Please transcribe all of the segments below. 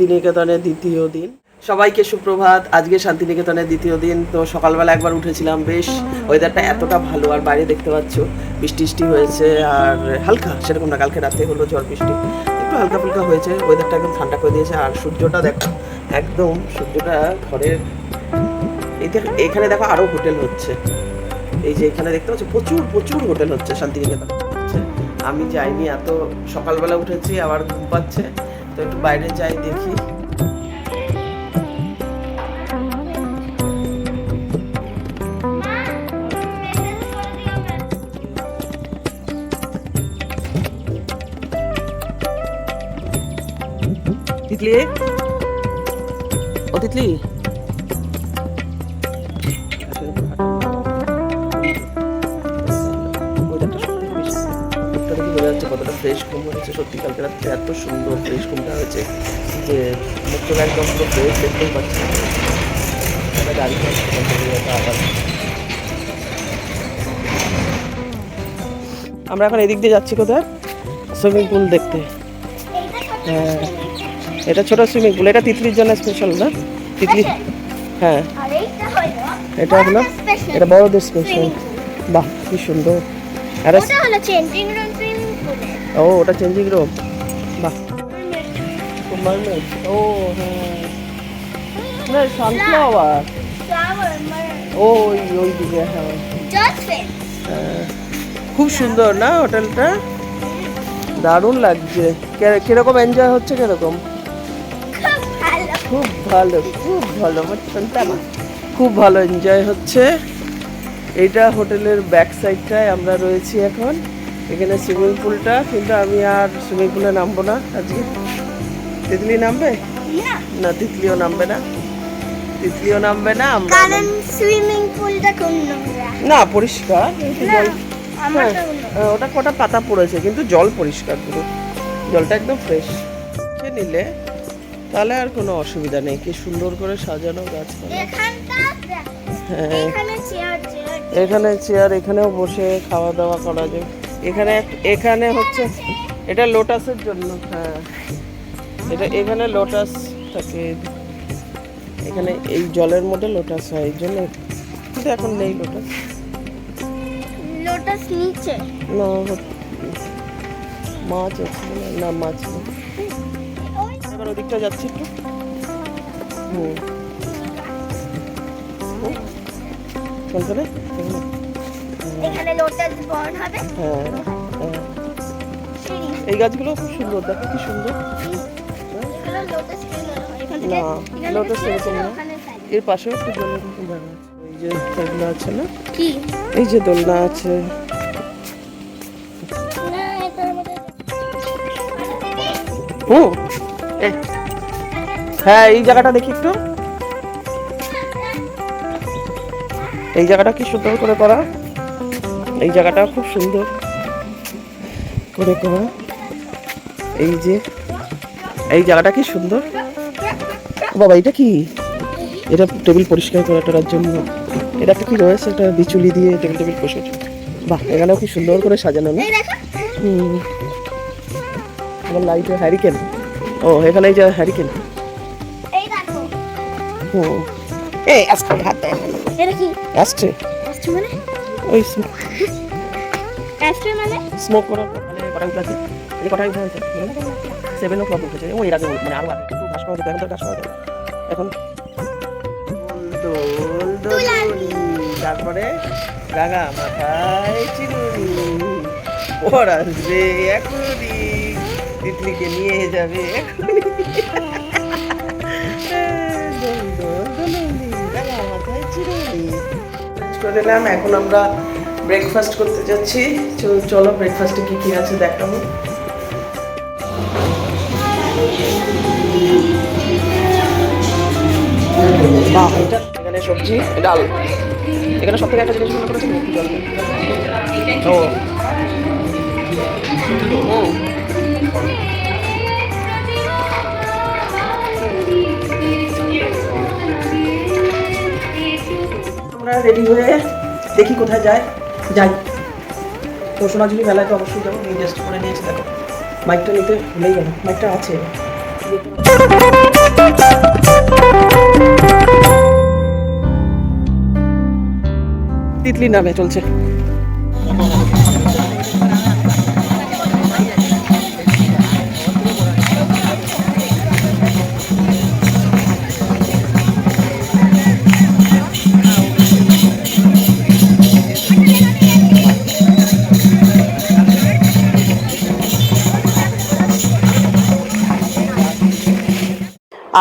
শান্তিনিকেতনের দ্বিতীয় দিন। সবাইকে সুপ্রভাত, আজকে শান্তিনিকেতনের দ্বিতীয় দিন। তো সকালবেলা একবার উঠেছিলাম, বেশ ওয়েদারটা এতটা ভালো, আর বাইরে দেখতে পাচ্ছ বৃষ্টি বৃষ্টি হয়েছে, আর হালকা, সেরকম না, কালকে রাতে হলো ঝড় বৃষ্টি। একটু হালকা ফুলকা হয়েছে ওয়েদারটা একদম ঠান্ডা করে দিয়েছে, আর সূর্যটা দেখো, একদম সূর্যটা ঘরের এখানে দেখো আরও হোটেল হচ্ছে। এই যে এখানে দেখতে পাচ্ছ, প্রচুর প্রচুর হোটেল হচ্ছে, শান্তিনিকেতন। আমি যাইনি, এত সকালবেলা উঠেছি, আবার ঘুম পাচ্ছে। একটু বাইরে যাই দেখি। তিতলি? ও তিতলি? ফ্রেশ ঘুম হয়েছে সত্যি কালকে রাত্রে এত সুন্দর ফ্রেশ ঘুমটা হয়েছে যে মুখটা একদম পুরো ফ্রেশ দেখতেই পাচ্ছি একটা গাড়ি আওয়াজ। আমরা এখন এদিক দিয়ে যাচ্ছি কোথায়? সুইমিং পুল দেখতে। হ্যাঁ এটা ছোট সুইমিং পুল এটা তিতলির জন্য স্পেশাল না? তিতলি হ্যাঁ। এটা হলো এটা বড়দের স্পেশাল বাহ কি সুন্দর। আরে হলো চেঞ্জিং রুম ও ওটা চেঞ্জিং রুম বাহ। ও হ্যাঁ। না সানফ্লাওয়ার ওই ওই দিকে হ্যাঁ। হ্যাঁ। খুব সুন্দর না হোটেলটা? দারুণ লাগছে। কীরকম এনজয় হচ্ছে কীরকম? খুব ভালো। খুব ভালো খুব ভালো। আমার খুব ভালো এনজয় হচ্ছে। এটা হোটেলের ব্যাক সাইডটায় আমরা রয়েছি এখন। এখানে সুইমিং পুলটা কিন্তু আমি আর সুইমিং পুলে নামবো না আজকে। তিতলি নামবে? না তিতলিও নামবে না। তিতলিও নামবে না আমরা কারণ সুইমিং পুলটা কোন নোংরা। না পরিষ্কার হ্যাঁ, ওটা কটা পাতা পড়েছে কিন্তু জল পরিষ্কার পুরো। জলটা একদম ফ্রেশ নিলে তাহলে আর কোনো অসুবিধা নেই কি সুন্দর করে সাজানো গাছপালা। হ্যাঁ। এখানে চেয়ার এখানেও বসে খাওয়া দাওয়া করা যায়। এখানে এখানে হচ্ছে এটা লোটাসের জন্য হ্যাঁ। এটা এখানে লোটাস থাকে। এখানে এই জলের মধ্যে লোটাস হয় এই জন্য কিন্তু এখন নেই লোটাস। লোটাস নিচে। না মাছ আছে না মাছ নেই। এবার ওদিকটা যাচ্ছি একটু। হুম। কোনখানে এখানে? লোটাস বর্ন হবে। হ্যাঁ হ্যাঁ। এই গাছগুলো খুব সুন্দর দেখো কি সুন্দর। না, লোটাস এরকম না। এর পাশেও একটু জলের আছে এই যে দোলনা আছে না? কি? এই যে দোলনা আছে। হুম হ্যাঁ এই জায়গাটা দেখি একটু। এই জায়গাটা কি সুন্দর করে করা? এই জায়গাটা খুব সুন্দর। করে করা এই যে এই জায়গাটা কি সুন্দর? বাবা এটা কি? এটা টেবিল পরিষ্কার করা টরার জন্য। এটা একটা কি রয়েছে? এটা বিচুলি দিয়ে টেবিল টেবিল বসেছে বাহ এখানেও কি সুন্দর করে সাজানো না? হুম। আমার লাইটে হ্যারিকেন ও এখানে এই যে হ্যারিকেন এই দেখো। হুম। এই আজকে হাত এটা কি? আসছে। অ্যাস্ট্রো মানে? ওই অ্যাস্ট্রো মানে? স্মোক করার মানে কটা উঠে আছে এই কটা উঠে আছে সেভেন ও ক্লক উঠেছে। ওই আগে মানে আরও আগে। একটু ঘাস পাওয়া যেত এখন তো ঘাস পাওয়া যায় এখন দোল দোল তারপরে গাগা মাথায় চিরুনি। ওর আসবে এখনই। তিতলিকে নিয়ে যাবে এখনই। করে নিলাম এখন আমরা ব্রেকফাস্ট করতে যাচ্ছি। চল- চলো ব্রেকফাস্টে কি কি আছে দেখাবো। এখানে সবজি। ডাল। এখানে সব থেকে একটা জিনিস মনে করেছি ও। আমরা রেডি হয়ে দেখি কোথায় যায়। যাই। তো সোনাঝুলি মেলাতে অবশ্যই যাব। ইনভেস্ট করে নিয়েছি, দেখো। মাইকটা নিতে ভুলেই গেল মাইকটা আছে তিতলি নামে চলছে।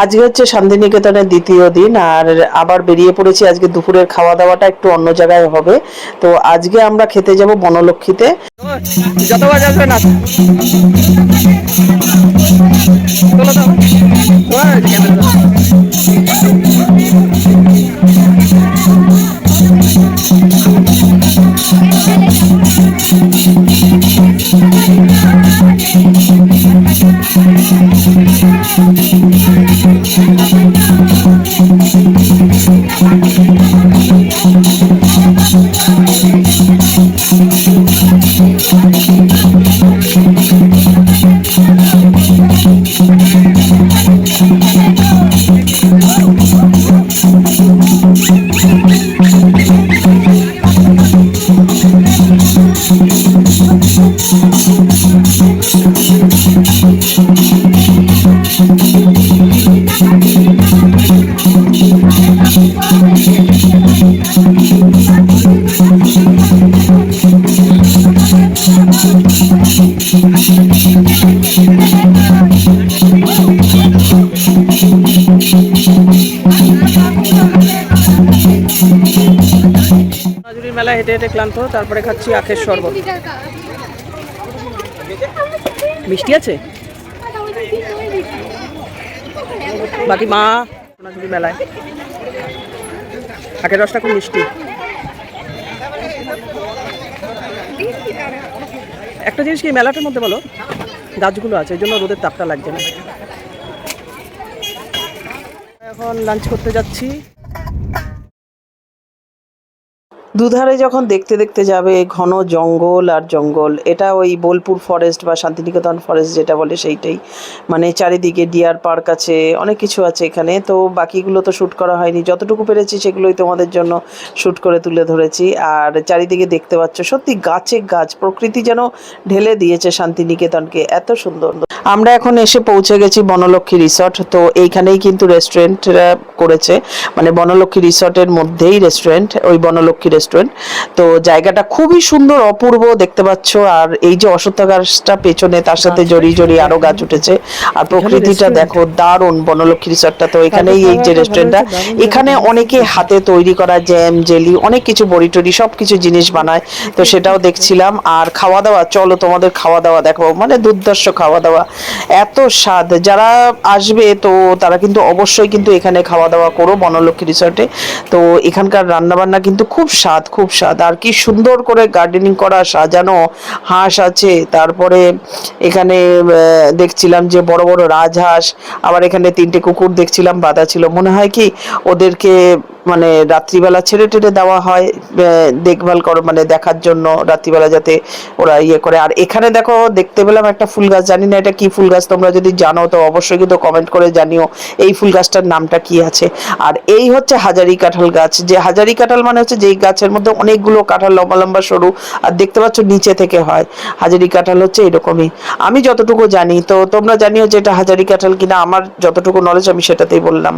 আজকে হচ্ছে শান্তিনিকেতনের দ্বিতীয় দিন, আর আবার বেরিয়ে পড়েছি আজকে দুপুরের খাওয়া দাওয়াটা একটু অন্য জায়গায় হবে। তো আজকে আমরা খেতে যাব বনলক্ষ্মীতে। না। মেলা হেঁটে হেঁটে ক্লান্ত, তারপরে খাচ্ছি আখের শরবত। মিষ্টি আছে? বাকি মা মেলায়। আখের রসটা খুব মিষ্টি। একটা জিনিস কি মেলাটার মধ্যে বলো? গাছগুলো আছে, এই জন্য রোদের তাপটা লাগছে না। এখন লাঞ্চ করতে যাচ্ছি। দুধারে যখন দেখতে দেখতে যাবে ঘন জঙ্গল আর জঙ্গল, এটা ওই বোলপুর ফরেস্ট বা শান্তিনিকেতন ফরেস্ট যেটা বলে সেইটাই। মানে চারিদিকে ডিয়ার পার্ক আছে, অনেক কিছু আছে এখানে। তো বাকিগুলো তো শ্যুট করা হয়নি। যতটুকু পেরেছি সেগুলোই তোমাদের জন্য শ্যুট করে তুলে ধরেছি। আর চারিদিকে দেখতে পাচ্ছ, সত্যি গাছে গাছ, প্রকৃতি যেন ঢেলে দিয়েছে শান্তিনিকেতনকে। এত সুন্দর। আমরা এখন এসে পৌঁছে গেছি বনলক্ষ্মী রিসর্ট তো এইখানেই কিন্তু রেস্টুরেন্ট করেছে। মানে বনলক্ষ্মী রিসর্টের মধ্যেই রেস্টুরেন্ট ওই বনলক্ষ্মী রেস্টুরেন্ট তো জায়গাটা খুবই সুন্দর অপূর্ব দেখতে পাচ্ছ। আর এই যে অশ্বত্থ গাছটা পেছনে তার সাথে জড়িয়ে জড়িয়ে আরও গাছ উঠেছে। আর প্রকৃতিটা দেখো দারুণ বনলক্ষ্মী রিসর্টটা তো এখানেই এই যে রেস্টুরেন্টটা এখানে অনেকে হাতে তৈরি করা জ্যাম জেলি অনেক কিছু বড়ি টড়ি সব কিছু জিনিস বানায়। তো সেটাও দেখছিলাম। আর খাওয়া দাওয়া চলো তোমাদের খাওয়া দাওয়া দেখো মানে দুর্দর্শ খাওয়া দাওয়া এত স্বাদ। যারা আসবে তো তারা কিন্তু অবশ্যই কিন্তু এখানে খাওয়া দাওয়া করো বনলক্ষ্মী রিসর্টে তো এখানকার রান্নাবান্না কিন্তু খুব স্বাদ খুব স্বাদ। আর কি সুন্দর করে গার্ডেনিং করা, সাজানো হাঁস আছে। তারপরে এখানে দেখছিলাম যে বড় বড় রাজহাঁস। আবার এখানে তিনটে কুকুর দেখছিলাম, বাঁধা ছিল। মনে হয় কি ওদেরকে মানে রাত্রিবেলা ছেড়ে টেড়ে দেওয়া হয় দেখভাল করো মানে দেখার জন্য রাত্রিবেলা যাতে ওরা ইয়ে করে। আর এখানে দেখো, দেখতে পেলাম একটা ফুল গাছ, জানি না এটা কি ফুল গাছ, তোমরা যদি জানো তো অবশ্যই কিন্তু কমেন্ট করে জানিও এই ফুল গাছটার নামটা কি আছে। আর এই হচ্ছে হাজারি কাঁঠাল গাছ, যে হাজারি কাঁঠাল মানে হচ্ছে যেই গাছের মধ্যে অনেকগুলো কাঁঠাল লম্বা লম্বা সরু, আর দেখতে পাচ্ছ নিচে থেকে হয়। হাজারি কাঁঠাল হচ্ছে এরকমই। আমি যতটুকু জানি, তো তোমরা জানিও যে এটা হাজারি কাঁঠাল কিনা, আমার যতটুকু নলেজ আমি সেটাতেই বললাম।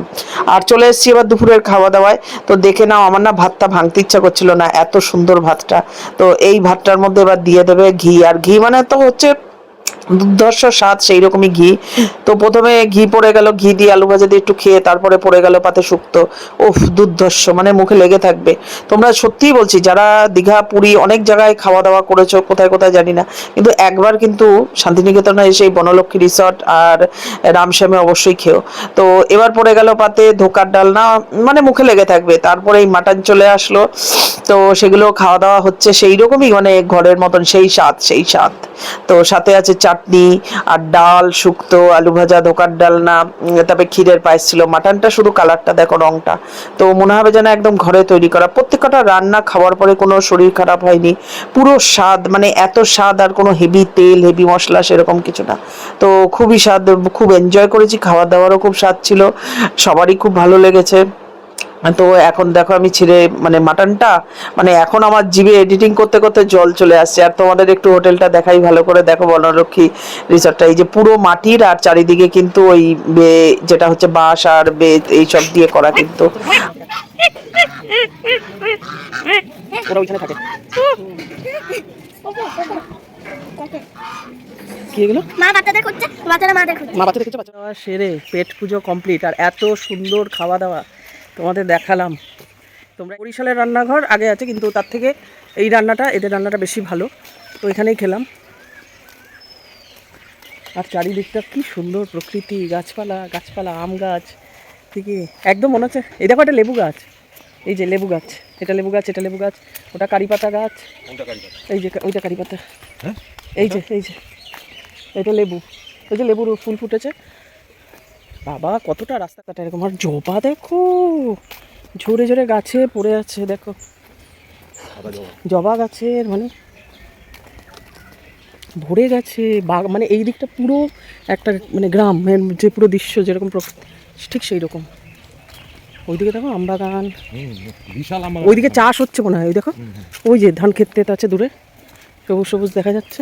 আর চলে এসেছি এবার দুপুরের খাওয়া দাওয়ায়। তো দেখে নাও, আমার না ভাতটা ভাঙতে ইচ্ছা করছিল না, এত সুন্দর ভাতটা। তো এই ভাতটার মধ্যে এবার দিয়ে দেবে ঘি, আর ঘি মানে তো হচ্ছে দুর্ধর্ষ স্বাদ সেই রকমই ঘি। তো প্রথমে ঘি পড়ে গেল, ঘি দিয়ে আলু ভাজা দিয়ে একটু খেয়ে তারপরে পড়ে গেল পাতে শুক্ত। উফ দুর্ধর্ষ মানে মুখে লেগে থাকবে। তোমরা সত্যিই বলছি, যারা দীঘা, পুরী অনেক জায়গায় খাওয়া দাওয়া করেছ, কোথায় কোথায় জানি না, কিন্তু একবার কিন্তু শান্তিনিকেতনে এসে এই বনলক্ষ্মী রিসর্ট আর রামশ্যামে অবশ্যই খেও। তো এবার পড়ে গেল পাতে ধোকার ডালনা মানে মুখে লেগে থাকবে। তারপরে এই মাটন চলে আসলো। তো সেগুলো খাওয়া দাওয়া হচ্ছে সেই রকমই মানে ঘরের মতন সেই স্বাদ সেই স্বাদ। তো সাথে আছে চাটনি আর ডাল, শুক্তো, আলু ভাজা, ধোকার ডালনা তারপরে ক্ষীরের পায়েস ছিল, মাটনটা শুধু কালারটা দেখো রংটা। তো মনে হবে যেন একদম ঘরে তৈরি করা। প্রত্যেকটা রান্না খাওয়ার পরে কোনো শরীর খারাপ হয়নি। পুরো স্বাদ মানে এত স্বাদ আর কোনো হেভি তেল হেভি মশলা সেরকম কিছু না। তো খুবই স্বাদ, খুব এনজয় করেছি, খাওয়া দাওয়ারও খুব স্বাদ ছিল। সবারই খুব ভালো লেগেছে। তো এখন দেখো আমি ছিঁড়ে মানে মাটনটা মানে এখন আমার জিভে এডিটিং করতে করতে জল চলে আসছে। আর তোমাদের একটু হোটেলটা দেখাই ভালো করে দেখো বনরক্ষী রিসর্টটা। এই যে পুরো মাটির আর চারিদিকে কিন্তু ওই বে যেটা হচ্ছে বাঁশ আর বেত এইসব দিয়ে করা কিন্তু। ওরা ওইখানে থাকে। মা বাচ্চাদের খুঁজছে বাচ্চারা মা বাচ্চা দেখেছ বাচ্চা খাওয়া সেরে পেট পুজো কমপ্লিট আর এত সুন্দর খাওয়া দাওয়া। তোমাদের দেখালাম। তোমরা বরিশালের রান্নাঘর আগে আছে কিন্তু তার থেকে এই রান্নাটা এদের রান্নাটা বেশি ভালো। তো এখানেই খেলাম। আর চারিদিকটা কি সুন্দর প্রকৃতি গাছপালা গাছপালা আম গাছ ঠিকই একদম মনে হচ্ছে এই দেখো একটা লেবু গাছ। এই যে লেবু গাছ এটা লেবু গাছ এটা লেবু গাছ ওটা কারি পাতা গাছ। এই যে ওইটা কারি পাতা। এই যে এই যে এটা লেবু। ওই যে লেবুর ফুল ফুটেছে। বাবা কতটা রাস্তা কাটা এরকম। আর জবা দেখো ঝরে ঝরে গাছে পড়ে আছে দেখো। জবা। গাছের মানে ভরে গেছে বাগ মানে এই দিকটা পুরো একটা মানে গ্রাম যে পুরো দৃশ্য যেরকম প্রকৃতি ঠিক সেই রকম ওইদিকে দেখো আমবাগান বিশাল ওইদিকে চাষ হচ্ছে মনে হয় ওই দেখো। ওই যে ধান ক্ষেত টেত আছে দূরে। সবুজ সবুজ দেখা যাচ্ছে।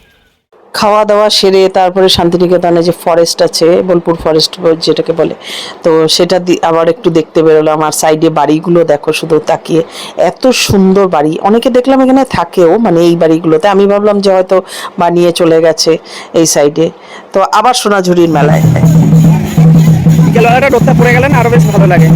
খাওয়া দাওয়া সেরে তারপরে শান্তিনিকেতনে যে ফরেস্ট আছে, বোলপুর ফরেস্ট যেটাকে বলে, তো সেটা আবার একটু দেখতে বেরোলাম। আর সাইডে বাড়িগুলো দেখো, শুধু তাকিয়ে। এত সুন্দর বাড়ি। অনেকে দেখলাম এখানে থাকেও মানে এই বাড়িগুলোতে। আমি ভাবলাম যে হয়তো বানিয়ে চলে গেছে এই সাইডে তো আবার সোনাঝুরির মেলায়। পড়ে গেলেন আরও বেশ ভালো লাগে।